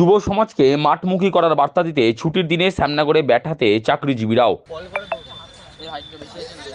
যুব সমাজকে মাঠমুখী করার বার্তা দিতে ছুটির দিনে শ্যামনগরে ব্যাট হাতে চাকরিজীবীরাও বল করে দেবো এই হাইটটা বেশি আছে না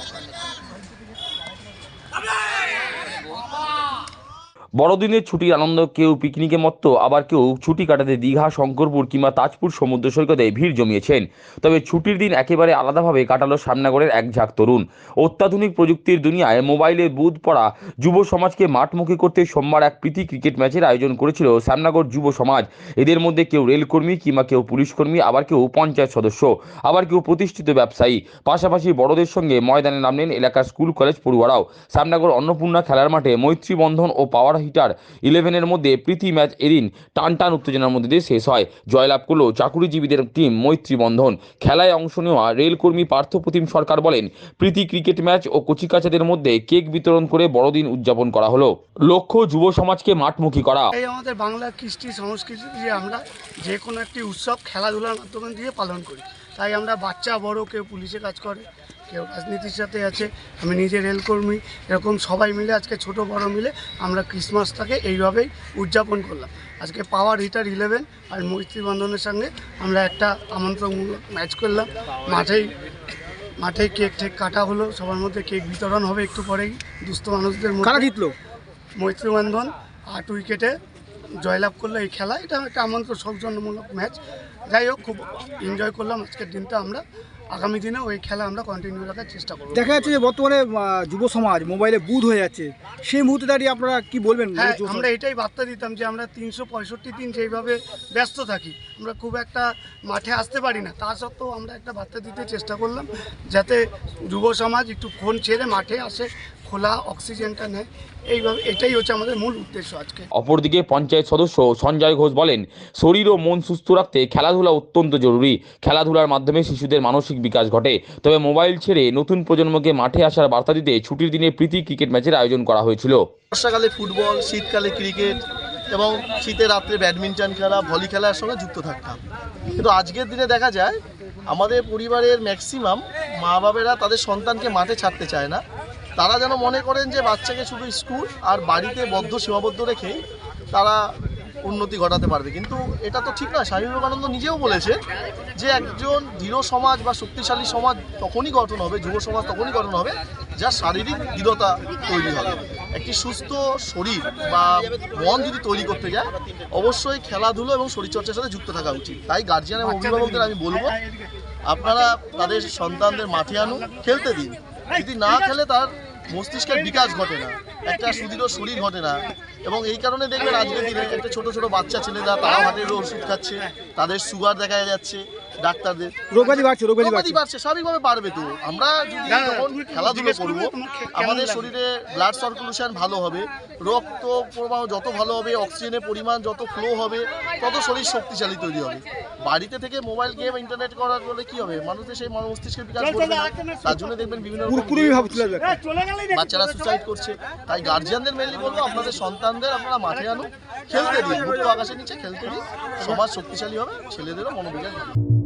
বড়দিনের ছুটির আনন্দ, কেউ পিকনিকে মত্ত, আবার কেউ ছুটি কাটাতে দীঘা, শঙ্করপুর কিংবা তাজপুর সমুদ্র সৈকতে ভিড় জমিয়েছেন। তবে ছুটির দিন একেবারে আলাদাভাবে কাটালো সামনাগরের এক ঝাঁক তরুণ। অত্যাধুনিক প্রযুক্তির দুনিয়ায় মোবাইলে বুধ পড়া যুব সমাজকে মাঠমুখী করতে সোমবার এক প্রীতি ক্রিকেট ম্যাচের আয়োজন করেছিল সামনাগর যুব সমাজ। এদের মধ্যে কেউ রেলকর্মী কিংবা কেউ পুলিশকর্মী, আবার কেউ পঞ্চায়েত সদস্য, আবার কেউ প্রতিষ্ঠিত ব্যবসায়ী। পাশাপাশি বড়দের সঙ্গে ময়দানে নামলেন এলাকার স্কুল, কলেজ পড়ুয়ারাও। সামনাগর অন্নপূর্ণা খেলার মাঠে মৈত্রী বন্ধন ও পাওয়ার হিটার। ইলেভেনের মধ্যে প্রীতি ম্যাচ এদিন টান টান উত্তেজনার মধ্যে দিয়ে শেষ হয়। জয়লাভ করল চাকুরিজীবীদের টিম মৈত্রী বন্ধন খেলায় অংশ নেওয়া রেলকর্মী পার্থপ্রতিম সরকার বলেন, প্রীতি ক্রিকেট ম্যাচ ও কচিকাচাদের মধ্যে কেক বিতরণ করে বড়দিন উদযাপন করা হলো। লক্ষ্য, যুব সমাজকে মাঠমুখী করা। এই আমাদের বাংলা কৃষ্টি সংস্কৃতি দিয়ে আমরা যে কোনো একটি উৎসব খেলাধুলার মাধ্যমে দিয়ে পালন করি। তাই আমরা বাচ্চা বড় কেউ পুলিশে কাজ করে কেউ রাজনীতির সাথে আছে আমি নিজে রেলকর্মী এরকম সবাই মিলে আজকে ছোট বড় মিলে আমরা ক্রিসমাসটাকে এইভাবেই উদযাপন করলাম। আজকে পাওয়ার হিটার ইলেভেন আর মৈত্রী বন্ধনের সঙ্গে আমরা একটা আমন্ত্রণমূলক ম্যাচ করলাম। মাঠেই মাঠেই কেক ঠেক কাটা হলো সবার মধ্যে কেক বিতরণ হবে একটু পরেই দুস্থ মানুষদের মধ্যে। কারা জিতলো? মৈত্রীবন্ধন আট উইকেটে জয়লাভ করল এই খেলা। এটা একটা আমন্ত্রণ সৌজন্যমূলক ম্যাচ। যাই হোক খুব এনজয় করলাম আজকের দিনটা আমরা। আগামী দিনে ওই খেলা আমরা কন্টিনিউ রাখার চেষ্টা করব। দেখা যাচ্ছে যে বর্তমানে যুব সমাজ মোবাইলে বুধ হয়ে যাচ্ছে। সেই মুহূর্তে দাঁড়িয়ে আপনারা কি বলবেন হ্যাঁ আমরা এটাই বার্তা দিতাম যে আমরা তিনশো পঁয়ষট্টি দিন যেইভাবে ব্যস্ত থাকি আমরা খুব একটা মাঠে আসতে পারি না। তা সত্ত্বেও আমরা একটা বার্তা দিতে চেষ্টা করলাম যাতে যুব সমাজ একটু ফোন ছেড়ে মাঠে আসে। খোলা অক্সিজেনটা নেয়। এইভাবে এটাই হচ্ছে আমাদের মূল উদ্দেশ্য আজকে। অপরদিকে পঞ্চায়েত সদস্য সঞ্জয় ঘোষ বলেন শরীর ও মন সুস্থ রাখতে খেলাধুলা অত্যন্ত জরুরি। খেলাধুলার মাধ্যমে শিশুদের মানসিক বিকাশ ঘটে। তবে মোবাইল ছেড়ে নতুন প্রজন্মকে মাঠে আসার বার্তা দিতে ছুটির দিনে প্রীতি ক্রিকেট ম্যাচের আয়োজন করা হয়েছিল। বর্ষাকালে ফুটবল শীতকালে ক্রিকেট এবং শীতের রাত্রে ব্যাডমিন্টন খেলা ভলি খেলার সঙ্গে যুক্ত থাকতাম। কিন্তু আজকের দিনে দেখা যায় আমাদের পরিবারের ম্যাক্সিমাম মা বাবেরা তাদের সন্তানকে মাঠে ছাড়তে চায় না। তারা যেন মনে করেন যে বাচ্চাকে শুধু স্কুল আর বাড়িতে বদ্ধ সীমাবদ্ধ রেখেই তারা উন্নতি ঘটাতে পারবে। কিন্তু এটা তো ঠিক না স্বামী বিবেকানন্দ নিজেও বলেছে যে একজন দৃঢ় সমাজ বা শক্তিশালী সমাজ তখনই গঠন হবে যুব সমাজ তখনই গঠন হবে যার শারীরিক দৃঢ়তা তৈরি হবে। একটি সুস্থ শরীর বা মন যদি তৈরি করতে যায় অবশ্যই খেলাধুলো এবং শরীরচর্চার সাথে যুক্ত থাকা উচিত। তাই গার্জিয়ান এবং অভিভাবকদের আমি বলব আপনারা তাদের সন্তানদের মাঠে আনুন খেলতে দিন। যদি না খেলে তার মস্তিষ্কের বিকাশ ঘটে না, একটা সুদৃঢ় শরীর ঘটে না। এবং এই কারণে দেখবেন আজকের দিনে একটা ছোট ছোট বাচ্চা ছেলে ছেলেরা তারা হাটের ওষুধ খাচ্ছে তাদের সুগার দেখা যাচ্ছে। ডাক্তারদের। রোগবাজি বাড়ছে রোগবাজি বাড়ছে। বাড়ছে স্বাভাবিকভাবে বাড়বে তো। আমরা যদি যখন খেলাধুলো করব আমাদের শরীরে ব্লাড সার্কুলেশন ভালো হবে রক্ত প্রবাহ যত ভালো হবে অক্সিজেনের পরিমাণ যত ফ্লো হবে তত শরীর শক্তিশালী তৈরি হবে। বাড়িতে থেকে মোবাইল গেম ইন্টারনেট করার ফলে কি হবে? মানুষের সেই মস্তিষ্কের বিকাশ ঘটবে না? তার জন্য দেখবেন বিভিন্ন যাবে। বাচ্চারা সুসাইড করছে। তাই গার্জিয়ানদের মেনলি বলব আপনাদের সন্তানদের আপনারা মাঠে আনুন খেলতে দিন মুক্ত আকাশের নিচে খেলতে দিন সমাজ শক্তিশালী হবে ছেলেদেরও মনোবিকাশ হবে